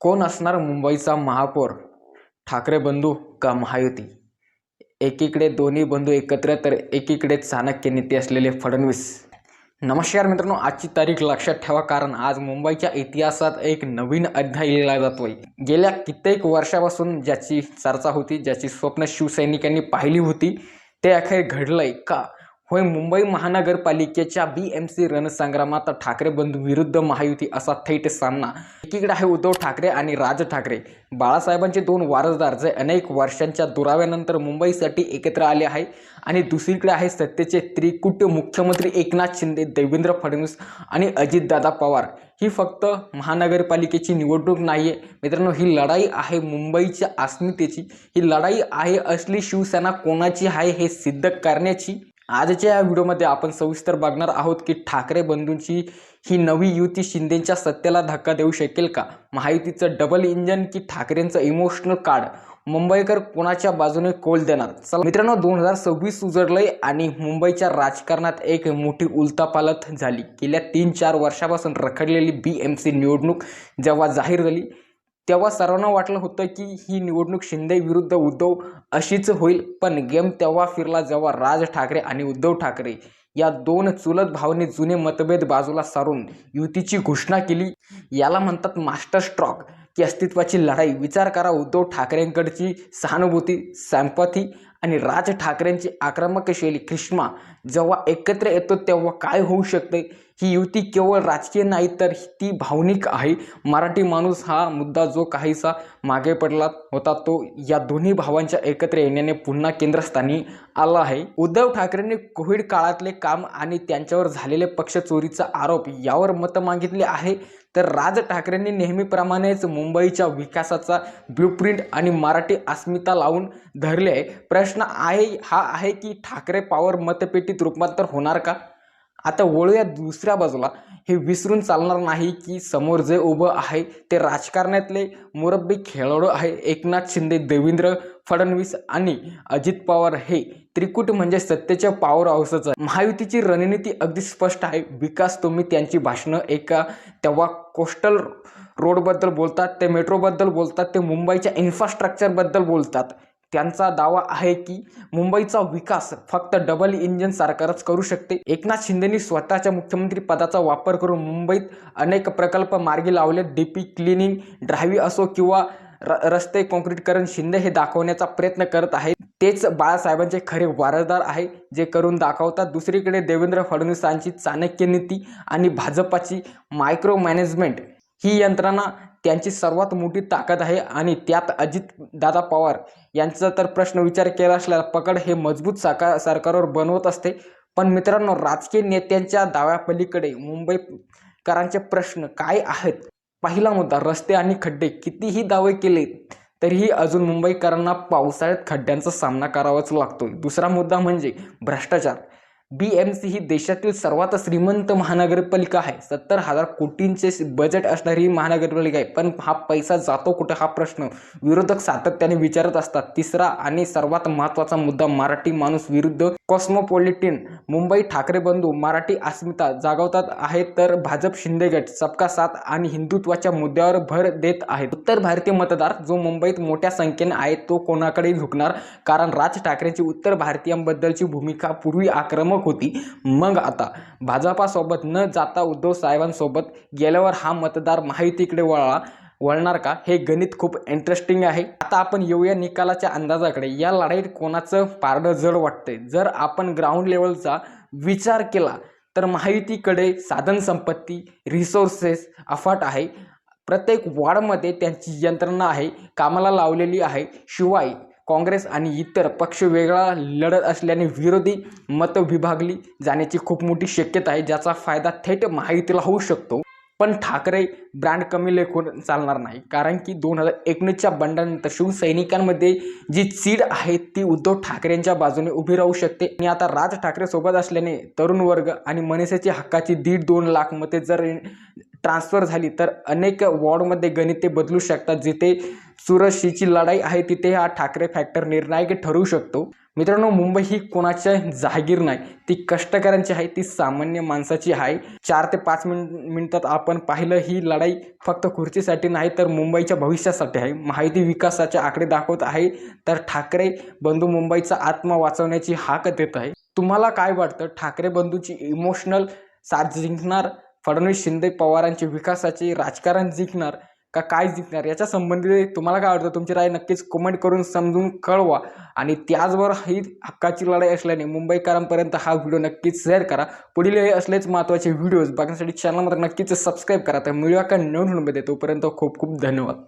कोण असणार मुंबईचा महापौर? ठाकरे बंधू का महायुती? एकीकडे दोन्ही बंधू एकत्र तर एकीकडे चाणक्य नेते असलेले फडणवीस. नमस्कार मित्रांनो आजची तारीख लक्षात ठेवा कारण आज मुंबईच्या इतिहासात एक नवीन अध्याय लिहिला जातोय. गेल्या कित्येक वर्षापासून ज्याची चर्चा होती ज्याची स्वप्न शिवसैनिकांनी पाहिली होती ते अखेर घडलंय का? होय मुंबई महानगरपालिकेच्या बी एम सी रणसंग्रामात ठाकरे बंधू विरुद्ध महायुती असा थेट सामना एकीकडे आहे उद्धव ठाकरे आणि राज ठाकरे. बाळासाहेबांचे दोन वारसदार जे अनेक वर्षांच्या दुराव्यानंतर मुंबईसाठी एकत्र आले आहे. आणि दुसरीकडे आहे सत्तेचे त्रिकुट मुख्यमंत्री एकनाथ शिंदे देवेंद्र फडणवीस आणि अजितदादा पवार. ही फक्त महानगरपालिकेची निवडणूक नाही आहे मित्रांनो ही लढाई आहे मुंबईच्या अस्मितेची. ही लढाई आहे असली शिवसेना कोणाची आहे हे सिद्ध करण्याची. आजच्या या व्हिडिओमध्ये आपण सविस्तर बघणार आहोत की ठाकरे बंधूंची ही नवी युती शिंदेच्या सत्तेला धक्का देऊ शकेल का? महायुतीचं डबल इंजन की ठाकरेंचं इमोशनल कार्ड मुंबईकर कोणाच्या बाजूने कोल देणार? चला मित्रांनो दोन हजार सव्वीस उजडलंय आणि मुंबईच्या राजकारणात एक मोठी उलतापालत झाली. गेल्या तीन चार वर्षापासून रखडलेली बी एम सी निवडणूक जेव्हा जाहीर झाली तेव्हा सर्वांना वाटलं होतं की ही निवडणूक शिंदे विरुद्ध उद्धव अशीच होईल. पण गेम तेव्हा फिरला जेव्हा राज ठाकरे आणि उद्धव ठाकरे या दोन चुलत भावाने जुने मतभेद बाजूला सारून युतीची घोषणा केली. याला म्हणतात मास्टर स्ट्रॉक. की अस्तित्वाची लढाई. विचार करा उद्धव ठाकरेंकडची सहानुभूती सॅम्पथी आणि राज ठाकरेंची आक्रमक शैली क्रिष्मा जेव्हा एकत्र येतो तेव्हा काय होऊ शकते? ही युती केवळ राजकीय नाही तर ती भावनिक आहे. मराठी माणूस हा मुद्दा जो काहीसा मागे पडला होता तो या दोन्ही भावांच्या एकत्र येण्याने पुन्हा केंद्रस्थानी आला आहे. उद्धव ठाकरेंनी कोविड काळातले काम आणि त्यांच्यावर झालेले पक्ष चोरीचा आरोप यावर मतं मागितले आहे. तर राज ठाकरेंनी नेहमीप्रमाणेच मुंबईच्या विकासाचा ब्लूप्रिंट आणि मराठी अस्मिता लावून धरले आहे. प्रश्न आहे हा आहे की ठाकरे पॉवर मतपेटीत रूपांतर होणार का? आता वळूया दुसऱ्या बाजूला. हे विसरून चालणार नाही की समोर जे उभं आहे ते राजकारणातले मुरब्बी खेळाडू आहे एकनाथ शिंदे देवेंद्र फडणवीस आणि अजित पवार. हे त्रिकूट म्हणजे सत्तेच्या पॉवर हाऊसच महायुतीची रणनीती अगदी स्पष्ट आहे. विकास तुम्ही त्यांची भाषणं एका तेव्हा कोस्टल रोडबद्दल बोलतात ते मेट्रोबद्दल बोलतात ते मुंबईच्या इन्फ्रास्ट्रक्चरबद्दल बोलतात. त्यांचा दावा आहे की मुंबईचा विकास फक्त डबल इंजिन सरकारच करू शकते. एकनाथ शिंदेनी स्वतःच्या मुख्यमंत्री पदाचा वापर करून मुंबईत अनेक प्रकल्प मार्गी लावले. डीपी क्लिनिंग ड्रायव्ही असो किंवा र रस्ते कॉन्क्रीटकरण शिंदे हे दाखवण्याचा प्रयत्न करत आहे तेच बाळासाहेबांचे खरे वारसदार आहे जे करून दाखवतात. दुसरीकडे देवेंद्र फडणवीसांची चाणक्य नीती आणि भाजपाची मायक्रो मॅनेजमेंट ही यंत्रणा त्यांची सर्वात मोठी ताकद आहे आणि त्यात अजित दादा पवार यांचा तर प्रश्न विचार केला असलेला पकड हे मजबूत साका सरकारवर बनवत असते. पण मित्रांनो राजकीय नेत्यांच्या दाव्यापलीकडे मुंबईकरांचे प्रश्न काय आहेत? पहिला मुद्दा रस्ते आणि खड्डे कितीही दावे केले तरीही अजून मुंबईकरांना पावसाळ्यात खड्ड्यांचा सामना करावाच लागतोय. दुसरा मुद्दा म्हणजे भ्रष्टाचार. बी एम सी ही देशातील सर्वात श्रीमंत महानगरपालिका आहे. सत्तर हजार कोटींचे बजेट असणारी ही महानगरपालिका आहे. पण हा पैसा जातो कुठं? हा प्रश्न विरोधक सातत्याने विचारत असतात. तिसरा आणि सर्वात महत्त्वाचा मुद्दा मराठी माणूस विरुद्ध कॉस्मोपॉलिटिन मुंबई ठाकरे बंधू मराठी अस्मिता जागवतात आहेत तर भाजप शिंदेगट सबका साथ आणि हिंदुत्वाच्या मुद्द्यावर भर देत आहेत. उत्तर भारतीय मतदार जो मुंबईत मोठ्या संख्येने आहे तो कोणाकडे झुकणार? कारण राज ठाकरेंची उत्तर भारतीयांबद्दलची भूमिका पूर्वी आक्रमक होती. मग आता भाजपासोबत न जाता उद्धव साहेबांसोबत गेल्यावर हा मतदार माहितीकडे वळला. वळणार का? हे गणित खूप इंटरेस्टिंग आहे. आता आपण येऊया निकालाच्या अंदाजाकडे. या लढाईत कोणाचं पारडं जड वाटतंय? जर आपण ग्राउंड लेवलचा विचार केला तर माहितीकडे साधन संपत्ती रिसोर्सेस अफाट आहे. प्रत्येक वॉर्डमध्ये त्यांची यंत्रणा आहे कामाला लावलेली आहे. शिवाय काँग्रेस आणि इतर पक्ष वेगळा लढत असल्याने विरोधी मतं विभागली जाण्याची खूप मोठी शक्यता आहे ज्याचा फायदा थेट माहितीला होऊ शकतो. पण ठाकरे ब्रँड कमी लेखून चालणार नाही. कारण की दोन हजार एकोणीसच्या बंडानंतर शिवसैनिकांमध्ये जी चीड आहे ती उद्धव ठाकरेंच्या बाजूने उभी राहू शकते. आणि आता राज ठाकरे सोबत असल्याने तरुण वर्ग आणि मनसेची हक्काची दीड दोन लाख मते जर ट्रान्सफर झाली तर अनेक वॉर्डमध्ये गणिते बदलू शकतात. जिथे सुरशीची लढाई आहे तिथे हा ठाकरे फॅक्टर निर्णायक ठरू शकतो. मित्रांनो मुंबई ही कोणाच्या जहागीर नाही. ती कष्टकऱ्यांची आहे ती सामान्य माणसाची आहे. चार ते पाच मिनिट मिनिटात आपण पाहिलं ही लढाई फक्त खुर्चीसाठी नाही तर मुंबईच्या भविष्यासाठी आहे. माहिती विकासाचे आकडे दाखवत आहे. तर ठाकरे बंधू मुंबईचा आत्मा वाचवण्याची हाक देत आहे. तुम्हाला काय वाटतं? ठाकरे बंधूची इमोशनल साथ जिंकणार? फडणवीस शिंदे पवारांची विकासाचे राजकारण जिंकणार? का काय जिंकणार याच्या संबंधित तुम्हाला काय वाटतं? तुमची राय नक्कीच कमेंट करून समजून कळवा. आणि त्याचबरोबर ही हक्काची लढाई असल्याने मुंबईकरांपर्यंत हा व्हिडिओ नक्कीच शेअर करा. पुढील असलेच महत्त्वाचे व्हिडिओज बघण्यासाठी चॅनलमध्ये नक्कीच सबस्क्राईब करा. तर मिळूया का नवीन व्हिडिओमध्ये तोपर्यंत खूप खूप धन्यवाद.